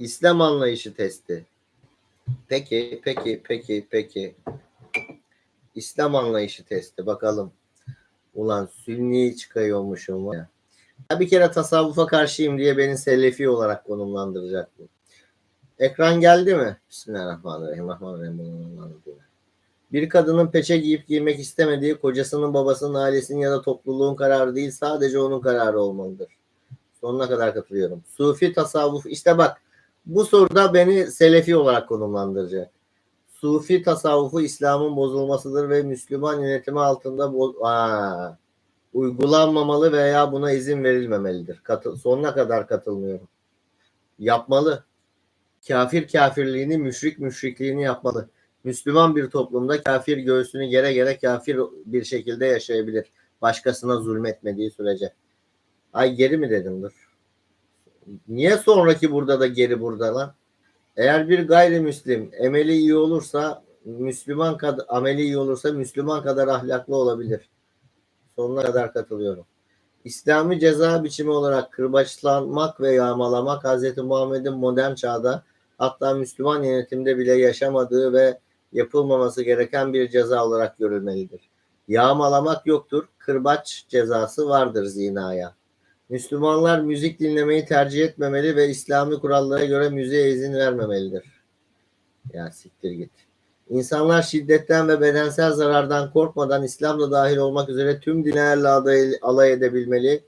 İslam anlayışı testi. Peki, peki, peki, peki. İslam anlayışı testi. Bakalım. Ulan sünni çıkıyormuşum ya. Ya bir kere tasavvufa karşıyım diye beni selefi olarak konumlandıracak bu. Ekran geldi mi? Bismillahirrahmanirrahim. Rahmanirrahim. Bir kadının peçe giyip giymek istemediği kocasının, babasının, ailesinin ya da topluluğun kararı değil sadece onun kararı olmalıdır. Sonuna kadar katılıyorum. Sufi tasavvuf işte bak bu soruda beni selefi olarak konumlandıracak. Sufi tasavvufu İslam'ın bozulmasıdır ve Müslüman yönetimi altında bo- Aa, uygulanmamalı veya buna izin verilmemelidir. Katı- sonuna kadar katılmıyorum. Yapmalı. Kafir kafirliğini, müşrik müşrikliğini yapmalı. Müslüman bir toplumda kafir göğsünü gere gere kafir bir şekilde yaşayabilir. Başkasına zulmetmediği sürece. Ay geri mi dedim dur. Niye sonraki burada da geri burada lan? Eğer bir gayrimüslim emeli iyi olursa Müslüman kadar ameli iyi olursa Müslüman kadar ahlaklı olabilir. Sonuna kadar katılıyorum. İslami ceza biçimi olarak kırbaçlanmak ve yağmalamak Hz. Muhammed'in modern çağda hatta Müslüman yönetimde bile yaşamadığı ve yapılmaması gereken bir ceza olarak görülmelidir. Yağmalamak yoktur. Kırbaç cezası vardır zinaya. Müslümanlar müzik dinlemeyi tercih etmemeli ve İslami kurallara göre müziğe izin vermemelidir. Ya siktir git. İnsanlar şiddetten ve bedensel zarardan korkmadan İslam'da dahil olmak üzere tüm dinlerle alay edebilmeli,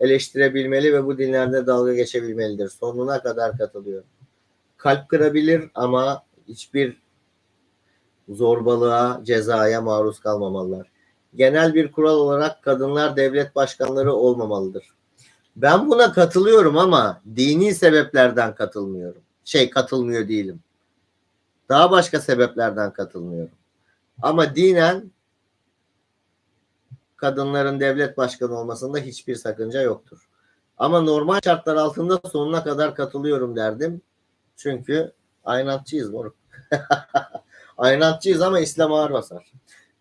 eleştirebilmeli ve bu dinlerde dalga geçebilmelidir. Sonuna kadar katılıyorum. Kalp kırabilir ama hiçbir zorbalığa, cezaya maruz kalmamalılar. Genel bir kural olarak kadınlar devlet başkanları olmamalıdır. Ben buna katılıyorum ama dini sebeplerden katılmıyorum. Şey katılmıyor değilim. Daha başka sebeplerden katılmıyorum. Ama dinen kadınların devlet başkanı olmasında hiçbir sakınca yoktur. Ama normal şartlar altında sonuna kadar katılıyorum derdim. Çünkü aynatçıyız moruk. aynatçıyız ama İslam ağır basar.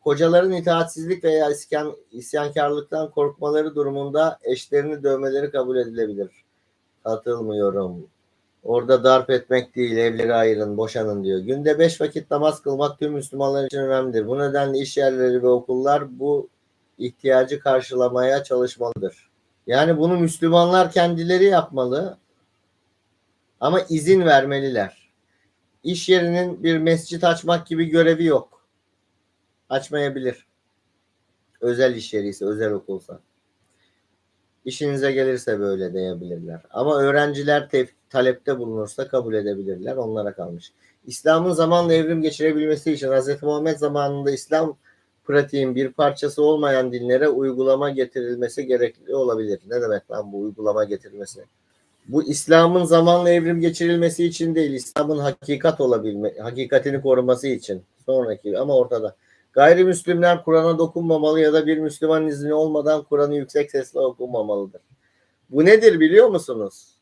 Kocaların itaatsizlik veya isyan, isyankarlıktan korkmaları durumunda eşlerini dövmeleri kabul edilebilir. Katılmıyorum. Orada darp etmek değil, evleri ayırın, boşanın diyor. Günde beş vakit namaz kılmak tüm Müslümanlar için önemlidir. Bu nedenle iş yerleri ve okullar bu ihtiyacı karşılamaya çalışmalıdır. Yani bunu Müslümanlar kendileri yapmalı ama izin vermeliler. İş yerinin bir mescit açmak gibi görevi yok. Açmayabilir. Özel iş yeri ise, özel okulsa. İşinize gelirse böyle diyebilirler. Ama öğrenciler tef- talepte bulunursa kabul edebilirler. Onlara kalmış. İslam'ın zamanla evrim geçirebilmesi için Hz. Muhammed zamanında İslam pratiğin bir parçası olmayan dinlere uygulama getirilmesi gerekli olabilir. Ne demek lan bu uygulama getirilmesi? Bu İslam'ın zamanla evrim geçirilmesi için değil, İslam'ın hakikat olabilme, hakikatini koruması için. Sonraki ama ortada. Gayrimüslimler Kur'an'a dokunmamalı ya da bir Müslüman izni olmadan Kur'an'ı yüksek sesle okunmamalıdır. Bu nedir biliyor musunuz?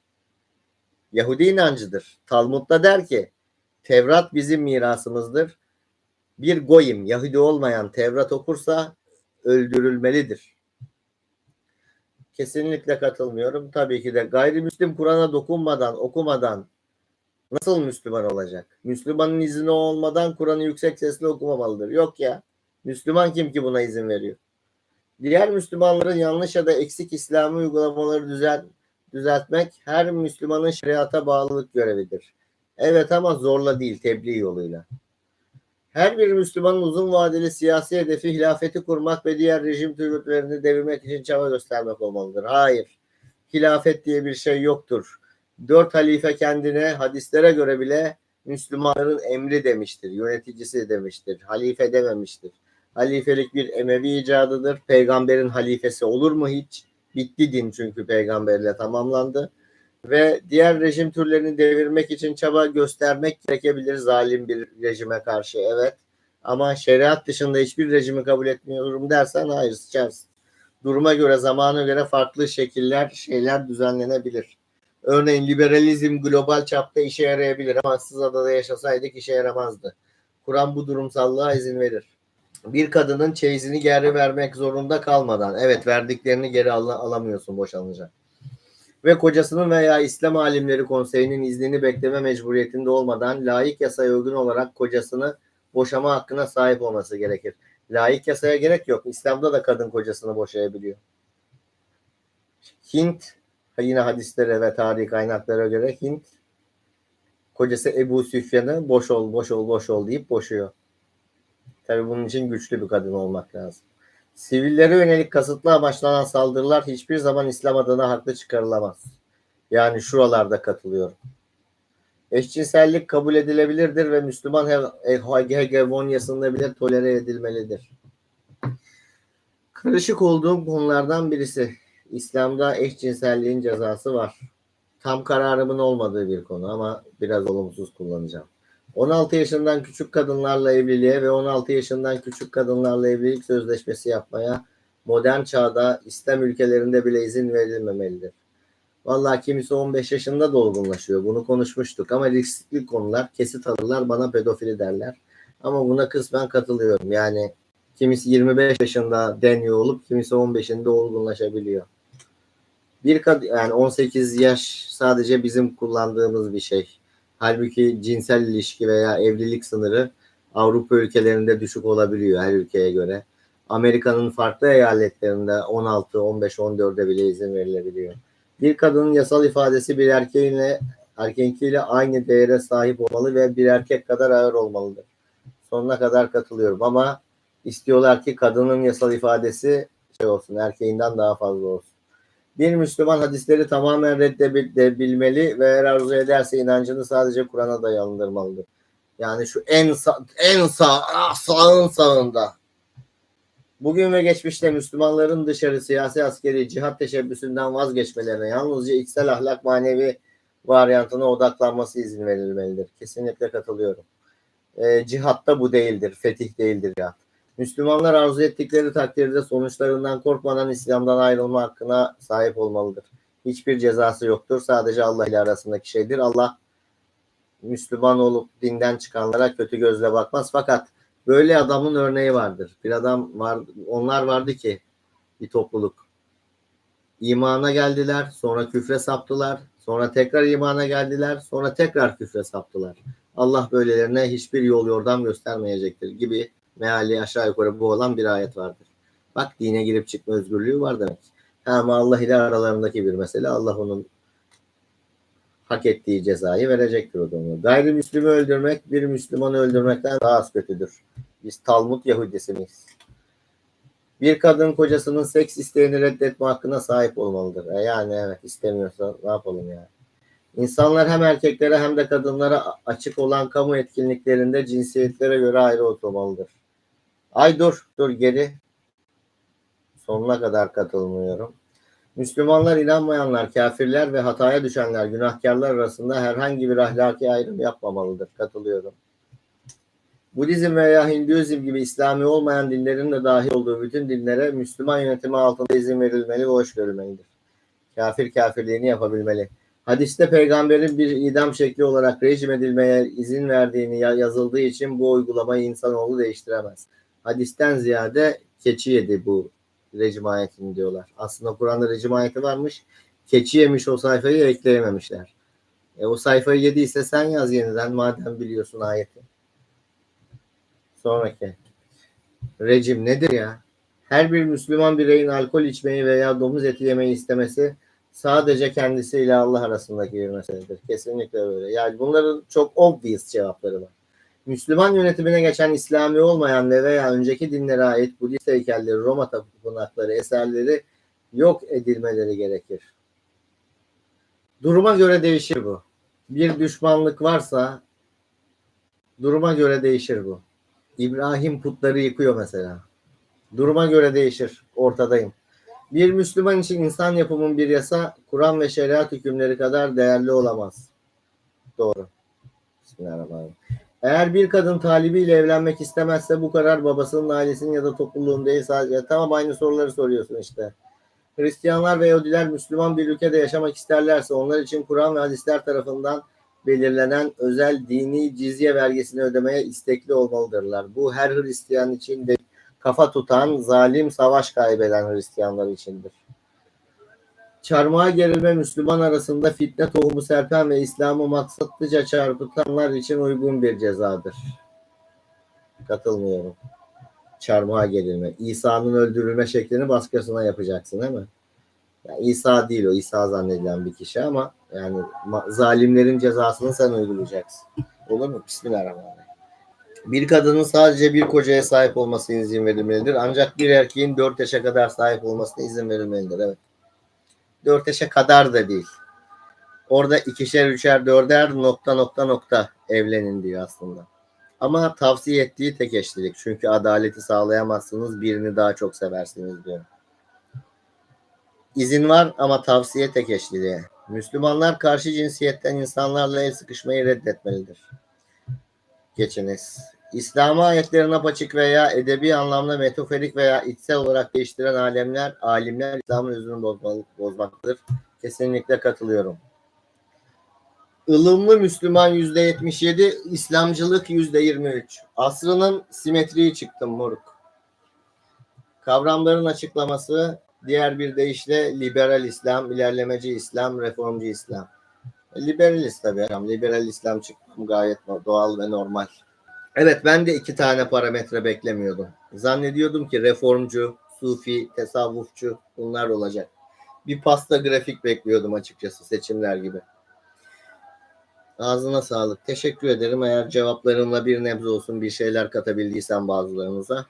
Yahudi inancıdır. Talmud'da der ki Tevrat bizim mirasımızdır. Bir goyim Yahudi olmayan Tevrat okursa öldürülmelidir. Kesinlikle katılmıyorum. Tabii ki de gayrimüslim Kur'an'a dokunmadan, okumadan nasıl Müslüman olacak? Müslümanın izni olmadan Kur'an'ı yüksek sesle okumamalıdır. Yok ya. Müslüman kim ki buna izin veriyor? Diğer Müslümanların yanlış ya da eksik İslami uygulamaları düzelt, düzeltmek her Müslümanın şeriata bağlılık görevidir. Evet ama zorla değil, tebliğ yoluyla. Her bir Müslümanın uzun vadeli siyasi hedefi hilafeti kurmak ve diğer rejim türlerini devirmek için çaba göstermek olmalıdır. Hayır. Hilafet diye bir şey yoktur. Dört halife kendine hadislere göre bile Müslümanların emri demiştir. Yöneticisi demiştir. Halife dememiştir. Halifelik bir Emevi icadıdır. Peygamberin halifesi olur mu hiç? Bitti din çünkü peygamberle tamamlandı. Ve diğer rejim türlerini devirmek için çaba göstermek gerekebilir zalim bir rejime karşı evet. Ama şeriat dışında hiçbir rejimi kabul etmiyorum dersen hayır sıçarsın. Duruma göre zamana göre farklı şekiller şeyler düzenlenebilir. Örneğin liberalizm global çapta işe yarayabilir ama ıssız adada yaşasaydık işe yaramazdı. Kur'an bu durumsallığa izin verir. Bir kadının çeyizini geri vermek zorunda kalmadan evet verdiklerini geri al- alamıyorsun boşanınca. ve kocasının veya İslam alimleri konseyinin iznini bekleme mecburiyetinde olmadan layık yasaya uygun olarak kocasını boşama hakkına sahip olması gerekir. Layık yasaya gerek yok. İslam'da da kadın kocasını boşayabiliyor. Hint yine hadislere ve tarihi kaynaklara göre Hint kocası Ebu Süfyan'ı boş ol, boş ol, boş ol deyip boşuyor. Tabi bunun için güçlü bir kadın olmak lazım. Sivillere yönelik kasıtlı amaçlanan saldırılar hiçbir zaman İslam adına haklı çıkarılamaz. Yani şuralarda katılıyorum. Eşcinsellik kabul edilebilirdir ve Müslüman he- hegemonyasında bile tolere edilmelidir. Karışık olduğum konulardan birisi. İslam'da eşcinselliğin cezası var. Tam kararımın olmadığı bir konu ama biraz olumsuz kullanacağım. 16 yaşından küçük kadınlarla evliliğe ve 16 yaşından küçük kadınlarla evlilik sözleşmesi yapmaya modern çağda İslam ülkelerinde bile izin verilmemelidir. Vallahi kimisi 15 yaşında da olgunlaşıyor. Bunu konuşmuştuk ama riskli konular kesit alırlar bana pedofili derler. Ama buna kısmen katılıyorum. Yani kimisi 25 yaşında deniyor olup kimisi 15'inde olgunlaşabiliyor. Bir kad yani 18 yaş sadece bizim kullandığımız bir şey. Halbuki cinsel ilişki veya evlilik sınırı Avrupa ülkelerinde düşük olabiliyor her ülkeye göre. Amerika'nın farklı eyaletlerinde 16, 15, 14'e bile izin verilebiliyor. Bir kadının yasal ifadesi bir erkeğinle erkeğinkiyle aynı değere sahip olmalı ve bir erkek kadar ağır olmalıdır. Sonuna kadar katılıyorum ama istiyorlar ki kadının yasal ifadesi şey olsun, erkeğinden daha fazla olsun. Bir Müslüman hadisleri tamamen reddedebilmeli ve eğer arzu ederse inancını sadece Kur'an'a dayalandırmalıdır. Yani şu en sağ, en sağ, ah, sağın sağında. Bugün ve geçmişte Müslümanların dışarı siyasi askeri cihat teşebbüsünden vazgeçmelerine yalnızca içsel ahlak manevi varyantına odaklanması izin verilmelidir. Kesinlikle katılıyorum. E, cihatta bu değildir. Fetih değildir cihat. Müslümanlar arzu ettikleri takdirde sonuçlarından korkmadan İslam'dan ayrılma hakkına sahip olmalıdır. Hiçbir cezası yoktur. Sadece Allah ile arasındaki şeydir. Allah Müslüman olup dinden çıkanlara kötü gözle bakmaz. Fakat böyle adamın örneği vardır. Bir adam var, onlar vardı ki bir topluluk. İmana geldiler, sonra küfre saptılar, sonra tekrar imana geldiler, sonra tekrar küfre saptılar. Allah böylelerine hiçbir yol yordam göstermeyecektir gibi meali aşağı yukarı bu olan bir ayet vardır. Bak dine girip çıkma özgürlüğü var demek. Ama Allah ile aralarındaki bir mesele. Allah onun hak ettiği cezayı verecektir o zaman. Gayrimüslimi öldürmek bir Müslümanı öldürmekten daha az kötüdür. Biz Talmud Yahudisi miyiz? Bir kadın kocasının seks isteğini reddetme hakkına sahip olmalıdır. E yani evet istemiyorsa ne yapalım yani. İnsanlar hem erkeklere hem de kadınlara açık olan kamu etkinliklerinde cinsiyetlere göre ayrı oturmalıdır. Ay dur, dur geri. Sonuna kadar katılmıyorum. Müslümanlar, inanmayanlar, kafirler ve hataya düşenler, günahkarlar arasında herhangi bir ahlaki ayrım yapmamalıdır. Katılıyorum. Budizm veya Hinduizm gibi İslami olmayan dinlerin de dahil olduğu bütün dinlere Müslüman yönetimi altında izin verilmeli ve hoş görülmelidir. Kafir kafirliğini yapabilmeli. Hadiste peygamberin bir idam şekli olarak rejim edilmeye izin verdiğini yazıldığı için bu uygulamayı insanoğlu değiştiremez. Hadisten ziyade keçi yedi bu rejim ayetini diyorlar. Aslında Kur'an'da rejim ayeti varmış. Keçi yemiş o sayfayı ekleyememişler. E, o sayfayı yediyse sen yaz yeniden madem biliyorsun ayeti. Sonraki. Rejim nedir ya? Her bir Müslüman bireyin alkol içmeyi veya domuz eti yemeyi istemesi sadece kendisiyle Allah arasındaki bir meseledir. Kesinlikle öyle. Yani bunların çok obvious cevapları var. Müslüman yönetimine geçen İslami olmayan ve veya önceki dinlere ait Budist heykelleri, Roma tapınakları, eserleri yok edilmeleri gerekir. Duruma göre değişir bu. Bir düşmanlık varsa duruma göre değişir bu. İbrahim putları yıkıyor mesela. Duruma göre değişir. Ortadayım. Bir Müslüman için insan yapımın bir yasa Kur'an ve şeriat hükümleri kadar değerli olamaz. Doğru. Bismillahirrahmanirrahim. Eğer bir kadın talibiyle evlenmek istemezse bu karar babasının, ailesinin ya da topluluğun değil sadece. Tamam aynı soruları soruyorsun işte. Hristiyanlar ve Yahudiler Müslüman bir ülkede yaşamak isterlerse onlar için Kur'an ve hadisler tarafından belirlenen özel dini cizye vergisini ödemeye istekli olmalıdırlar. Bu her Hristiyan için de kafa tutan, zalim, savaş kaybeden Hristiyanlar içindir. Çarmıha gerilme Müslüman arasında fitne tohumu serpen ve İslam'ı maksatlıca çarpıtanlar için uygun bir cezadır. Katılmıyorum. Çarmıha gerilme. İsa'nın öldürülme şeklini başkasına yapacaksın değil mi? Ya İsa değil o. İsa zannedilen bir kişi ama yani zalimlerin cezasını sen uygulayacaksın. Olur mu? Bismillahirrahmanirrahim. Bir kadının sadece bir kocaya sahip olmasına izin verilmelidir. Ancak bir erkeğin dört yaşa kadar sahip olmasına izin verilmelidir. Evet. Dört yaşa kadar da değil. Orada ikişer, üçer, dörder nokta nokta nokta evlenin diyor aslında. Ama tavsiye ettiği tek eşlilik. Çünkü adaleti sağlayamazsınız. Birini daha çok seversiniz diyor. İzin var ama tavsiye tek eşliliğe. Müslümanlar karşı cinsiyetten insanlarla el sıkışmayı reddetmelidir. Geçiniz. İslam ayetlerine apaçık veya edebi anlamda metaforik veya içsel olarak değiştiren alemler, alimler İslam'ın özünü bozmaktadır. Kesinlikle katılıyorum. Ilımlı Müslüman %77, İslamcılık %23. Asrının simetriği çıktım moruk. Kavramların açıklaması diğer bir deyişle liberal İslam, ilerlemeci İslam, reformcu İslam. Liberalist tabii. Liberal İslam çıktım gayet doğal ve normal. Evet ben de iki tane parametre beklemiyordum. Zannediyordum ki reformcu, sufi, tesavvufçu bunlar olacak. Bir pasta grafik bekliyordum açıkçası seçimler gibi. Ağzına sağlık. Teşekkür ederim. Eğer cevaplarımla bir nebze olsun bir şeyler katabildiysem bazılarınıza.